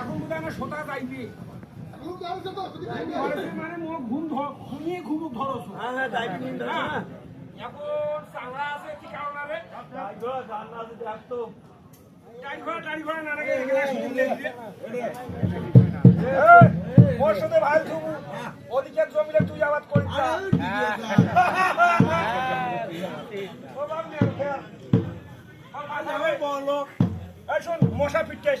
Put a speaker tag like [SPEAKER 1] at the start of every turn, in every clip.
[SPEAKER 1] এখন বোধহয় আমার সোতা যাইবি মানে মোর ঘুম ঘুমিয়ে ঘুম ধরছ
[SPEAKER 2] হ্যাঁ হ্যাঁ নিন
[SPEAKER 1] এখন চাংলা আছে কি কারণ আরে ঘোড়া ঘোড়া না লেগে মোর সাথে তুমি তুই আবাদ করিস। এই শোন, মশা পিটতেস।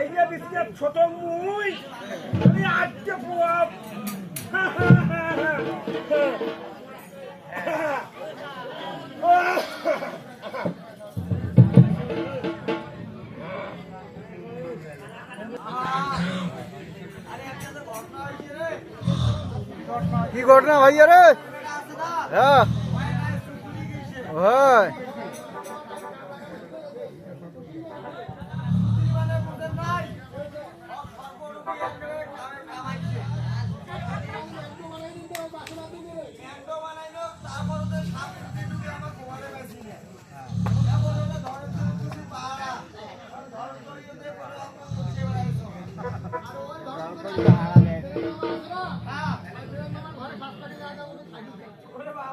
[SPEAKER 1] এই যে ছোট আজকে
[SPEAKER 3] কি ঘটনা ভাইয়া রে? হ্যাঁ।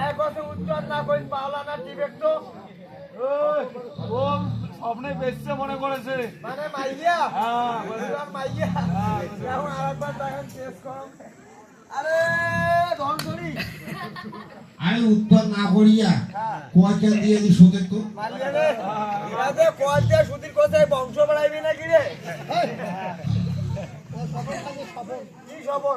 [SPEAKER 2] এক বছর উচ্চারণ না করি পাওলা না ডিবেক্ট তো
[SPEAKER 1] স্বপ্নে মনে করেছে।
[SPEAKER 2] মানে মাইয়া? বললাম মাইয়া। এখন আরেকবার দেখেন চেস করো আরে ধরন ধরি
[SPEAKER 4] আমি উদ্ধার না করিয়া কয়টা দিয়ে দি শোধে তো
[SPEAKER 2] রাতে দিয়ে সুধীর কোথায় বংশ বাড়াইবি নাকি রে? কি খবর?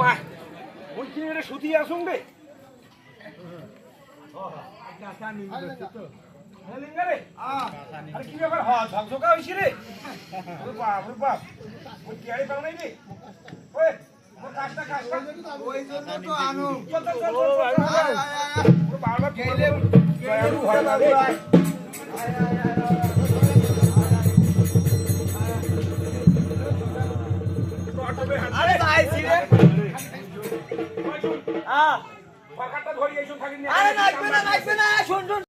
[SPEAKER 1] মা কি রে সুতি আসুন রে লিঙ্গা রে? আরে কি ব্যাপার? হ্যাঁ, ঝকঝকা হইছে রে। বাপ, বাপ। ওই টিয়ারি পাও নাই রে? ওই, কাজটা, কাজটা।
[SPEAKER 2] ওই জন্য তো আনু
[SPEAKER 1] চল, চল, চল, চল, চল, চল। ওরে বারবার গেলে।
[SPEAKER 2] আরে
[SPEAKER 1] নি।
[SPEAKER 2] নাচবে না নাচবে না শুন শুন